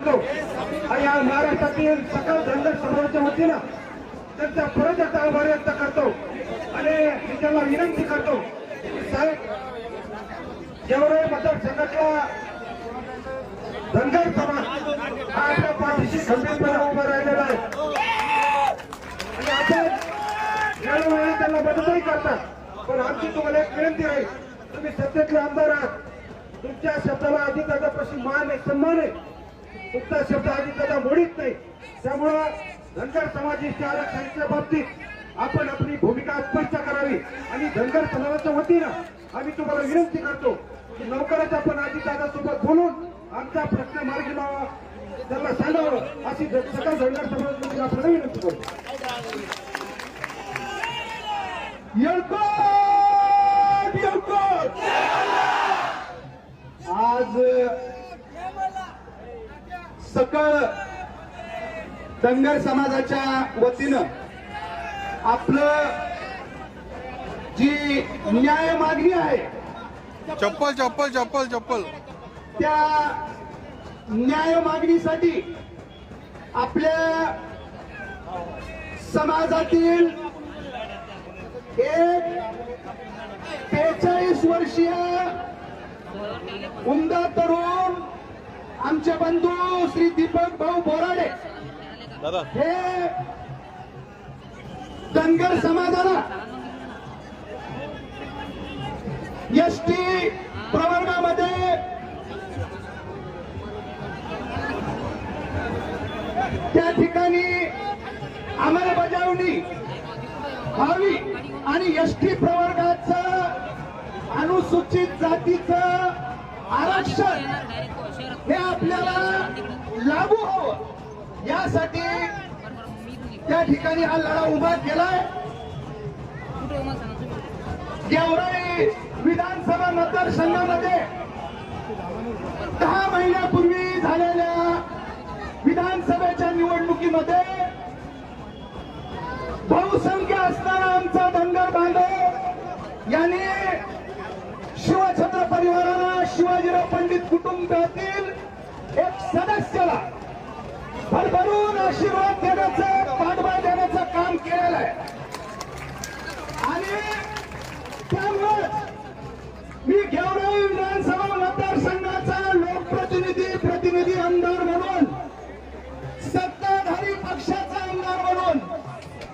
आणि या महाराष्ट्रातील सकल धनगर समाजाच्या वतीनं त्यांचा परत एकदा आभार व्यक्त करतो. आणि मी त्यांना विनंती करतो साहेब जेवढे मतदारसंघातला धनगर समाज हा आपल्या पाठीशी खंबीरपणे उभा राहिलेला आहे. आणि आपण वेळोवेळी त्यांना मदतही करतात. पण आमची तुम्हाला एक विनंती आहे तुम्ही सत्तेतले आमदार आहात. तुमच्या शब्दाला अधिक अधिकारापासून मान आहे सन्मान आहे. तुमचा शब्द अधिकारा मोडीत नाही. त्यामुळं धनगर समाजाच्या आरक्षणाच्या बाबतीत आपण आपली भूमिका स्पष्ट करावी आणि धनगर समाजाच्या वतीनं आम्ही तुम्हाला विनंती करतो की लवकरच आपण अजितदादासोबत बोलून आमचा प्रश्न मार्गी लावा. त्यांना सांगावं अशी सकल धनगर समाजाची आपल्याला विनंती करतो येळकोट येळकोट आज सकळ धनगर समाजाच्या वतीनं आपलं जी न्याय मागणी आहे चप्पल चप्पल चप्पल चप्पल. त्या न्याय मागणीसाठी आपल्या समाजातील एक बेचाळीस वर्षीय उमदा तरुण आमचे बंधू श्री दीपक भाऊ बोराडे हे धनगर समाजाला एस टी प्रवर्गामध्ये त्या ठिकाणी अंमलबजावणी व्हावी आणि एस टी प्रवर्गाचं अनुसूचित जातीचं आरक्षण हे आपल्याला लागू हवं. यासाठी त्या ठिकाणी हा लढा उभा केलाय. गेवराई विधानसभा मतदारसंघामध्ये दहा महिन्यापूर्वी झालेल्या विधानसभेच्या निवडणुकीमध्ये बहुसंख्य असणारा आमचा धनगर बांधव यांनी शिवछत्र परिवाराला शिवाजीराव पंडित कुटुंबातील एक सदस्याला भरभरून आशीर्वाद देण्याचं पाठबळ देण्याचं काम केलेलं आहे. आणि त्यामुळेच मी गेवराई विधानसभा मतदारसंघाचा लोकप्रतिनिधी प्रतिनिधी आमदार म्हणून सत्ताधारी पक्षाचा आमदार म्हणून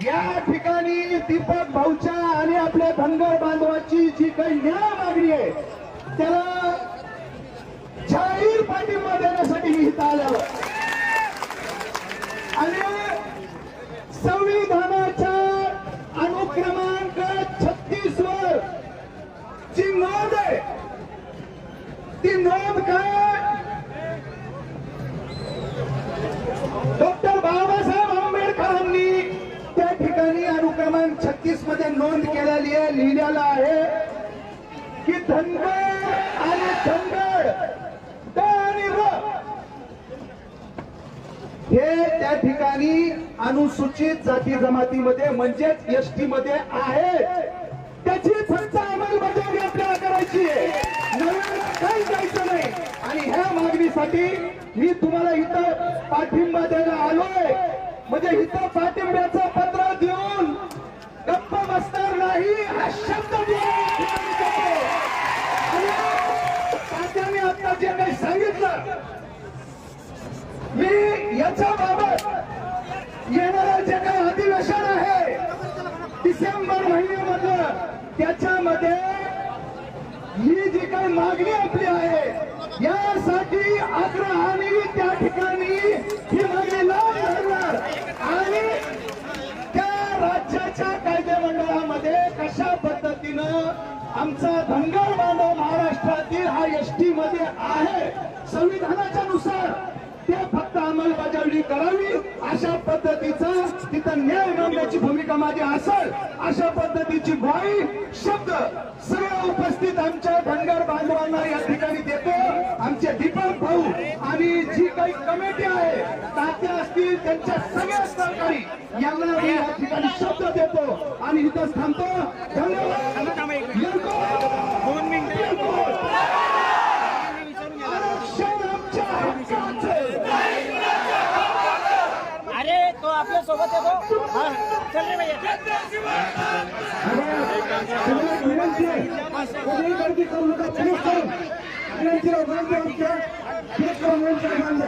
या ठिकाणी दीपक भाऊच्या आणि आपल्या धनगर बांधवाची जी काही न्याय मागणी आहे त्याला जाहीर पाठिंबा देण्यासाठी मी इथं आल्यावर आणि संविधानाच्या अनुक्रमांक छत्तीस वर जी नोंद आहे ती नोंद काय? डॉक्टर बाबासाहेब आंबेडकरांनी त्या ठिकाणी अनुक्रमांक छत्तीसमध्ये नोंद केलेली आहे लिहिलेलं आहे की धनगर आणि धनगर हे त्या ठिकाणी अनुसूचित जाती जमातीमध्ये म्हणजेच एस टी मध्ये आहे त्याची फक्त अंमलबजावणी आपल्याला करायची आहे. नवीन काही जायचं नाही. आणि ह्या मागणीसाठी मी तुम्हाला इथं पाठिंबा द्यायला आलोय. म्हणजे इथं पाठिंब्याचं पत्र देऊन गप्प बसणार नाही हा शब्द देऊन या ठिकाणी देतो. आणि तात्याने आता जे काही सांगितलं मी बाबत येणारं जे काही अधिवेशन आहे डिसेंबर महिन्यामधलं त्याच्यामध्ये ही जी काही मागणी आपली आहे यासाठी आग्रहाने त्या ठिकाणी ही मागणी लावून धरणार. आणि त्या राज्याच्या कायदेमंडळामध्ये कशा पद्धतीनं आमचा धनगर बांधव महाराष्ट्रातील हा एस टी मध्ये आहे संविधानाच्या नुसार ते फक्त अंमलबजावणी करावी. अशा पद्धतीचं तिथं न्याय मिळवण्याची भूमिका माझी असेल अशा पद्धतीची ग्वाही शब्द सर्व उपस्थित आमच्या धनगर बांधवांना या ठिकाणी देतो. आमचे दीपक भाऊ आणि जी काही कमिटी आहे तात्या असतील त्यांच्या सगळ्या सहकारी यांना मी या ठिकाणी शब्द देतो आणि इथंच थांबतो. धन्यवाद येळकोट. येळकोट. आरक्षण आमच्या हक्काचं. सोबत येतो हा चल रे भैया तुम्हाला विनंती आहे कोणीही गर्दी करू नका फिनिश करून विनंती आहे, विनंती आहे आमच्या फिनिश करून विनंती मान्य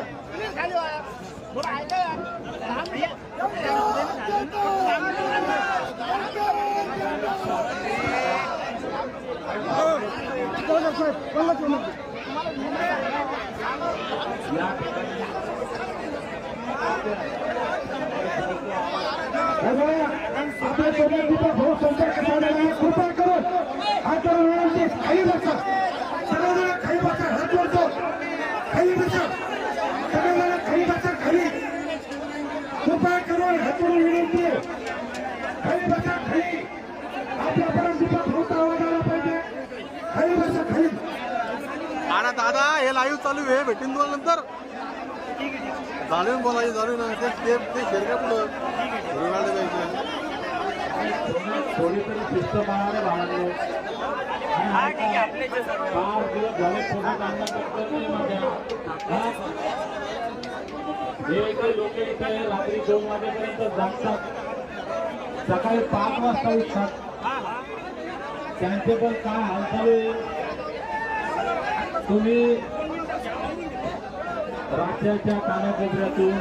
आपल्या भाऊ कृपा करून हात विनंती खाली बसा सगळेजण खाली बसा हात जोडतो. खाली बसा सगळेजण खाली बसा खाली कृपा करून हात जोडून विनंती. आहे. खाली बसा खाली आपल्या परमपिता भाऊचा आवाज आला पाहिजे. खाली बसा खाली अरे दादा हे लाईव्ह चालू आहे. भेटीन तुम्हाला नंतर. चालू बोलायचं चालू ना. ते शेरक्या पुढं रुग्णालय जायचं. थोडी तरी शिस्त पाळणारे भावांनो फार दिवस झाले फोटो काढणं करत नाही माझ्या हा? हे जे लोक इथे रात्री दोन वाजेपर्यंत जागतात. सकाळी पाच वाजता उठतात. त्यांचे पण काय हालचाल? तुम्ही राज्याच्या कानाकोपऱ्यातून